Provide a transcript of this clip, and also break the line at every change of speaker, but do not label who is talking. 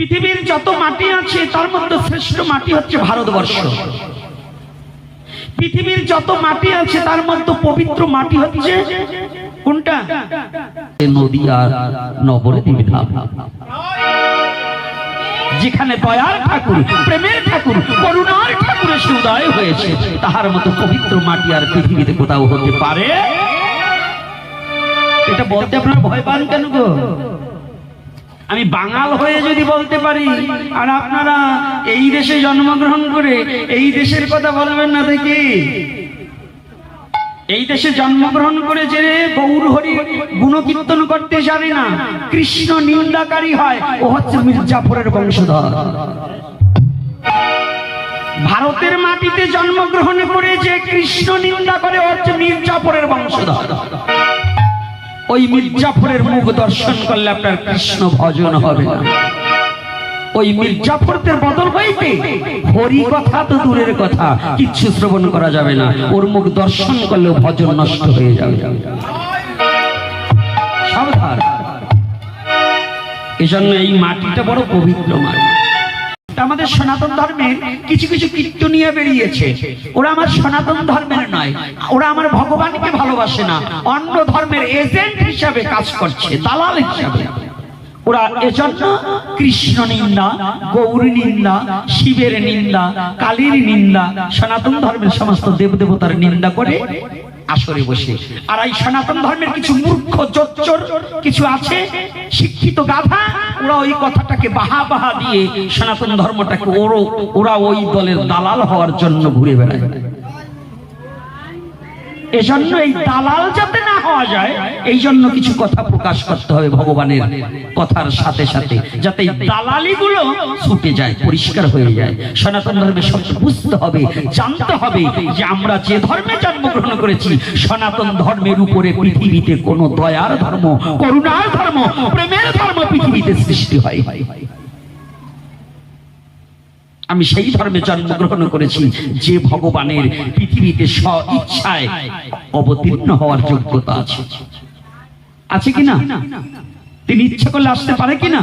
পৃথিবীর যত মাটি আছে তার মধ্যে শ্রেষ্ঠ মাটি হচ্ছে ভারতবর্ষ। পৃথিবীর যত মাটি আছে তার মধ্যে পবিত্র মাটি হচ্ছে কোনটা? নদী আর নবদ্বীপ ধাম যেখানে দয়ার ঠাকুর প্রেমের ঠাকুর করুণার ঠাকুরের সুদয় হয়েছে তাহার মতো পবিত্র মাটি আর পৃথিবীতে কোথাও হতে পারে? এটা বলতে আপনার ভয় পান কেন গো? আমি বাঙাল হয়ে যদি বলতে পারি, আর আপনারা এই দেশে জন্মগ্রহণ করে এই দেশের কথা বলবেন না দেখি। এই দেশে জন্মগ্রহণ করে যে গৌর হরি গুণকীর্তন করতে জানে না, কৃষ্ণ নিন্দাকারী হয়, ও হচ্ছে মির্জাফরের বংশধর। ভারতের মাটিতে জন্মগ্রহণ করে যে কৃষ্ণ নিন্দা করে হচ্ছে মির্জাফরের বংশধর। ওই মির্জাফরের মুখ দর্শন করলে আপনার কৃষ্ণ ভজন হবে না। ওই মির্জাফরদের বদল হইতে হরি কথা তো দূরের কথা, কিচ্ছু শ্রবণ করা যাবে না। ওর মুখ দর্শন করলেও ভজন নষ্ট হয়ে যাবে। সাবধান। এজন্য এই মাটিটা বড় পবিত্র মাটি। আমাদের সনাতন ধর্মের কিছু কিছু কীর্তনিয়া বেরিয়েছে। ওরা আমার সনাতন ধর্মের নয়। ওরা আমার ভগবানকে ভালোবাসে না। অন্য ধর্মের এজেন্ট হিসাবে কাজ করছে, দালাল হিসাবে। ওরা এজন্য কৃষ্ণ নিন্দা, গৌর নিন্দা, শিবের নিন্দা, কালীর নিন্দা, সনাতন ধর্মের সমস্ত দেবদেবতার নিন্দা করে আসরে বসে। আর এই সনাতন ধর্মের কিছু মূর্খ, জোচ্চর কিছু আছে, শিক্ষিত গাধা, ওরা ওই কথাটাকে বাহা বাহা দিয়ে সনাতন ধর্মটাকে ওরও, ওরা ওই দলের দালাল হওয়ার জন্য ঘুরে বেড়ায়। এজন্য এই দালাল যাতে না হওয়া যায় এই জন্য কিছু কথা প্রকাশ করতে হবে ভগবানের কথার সাথে সাথে, যাতে এই দালালি গুলো ছুটে যায়, পরিষ্কার হয়ে যায়। সনাতন ধর্মে সব বুঝতে হবে, জানতে হবে যে আমরা যে ধর্মে জন্মগ্রহণ করেছি, সনাতন ধর্মের উপরে পৃথিবীতে কোনো দয়ার ধর্ম, করুণার ধর্ম, প্রেমের ধর্ম পৃথিবীতে সৃষ্টি হয়। আমি সেই ধর্মে জন্মগ্রহণ করেছি যে ভগবানের পৃথিবীতে স্ব ইচ্ছায় অবতীর্ণ হওয়ার যোগ্যতা আছে। আছে কিনা? তিনি ইচ্ছা করলে আসতে পারে কিনা?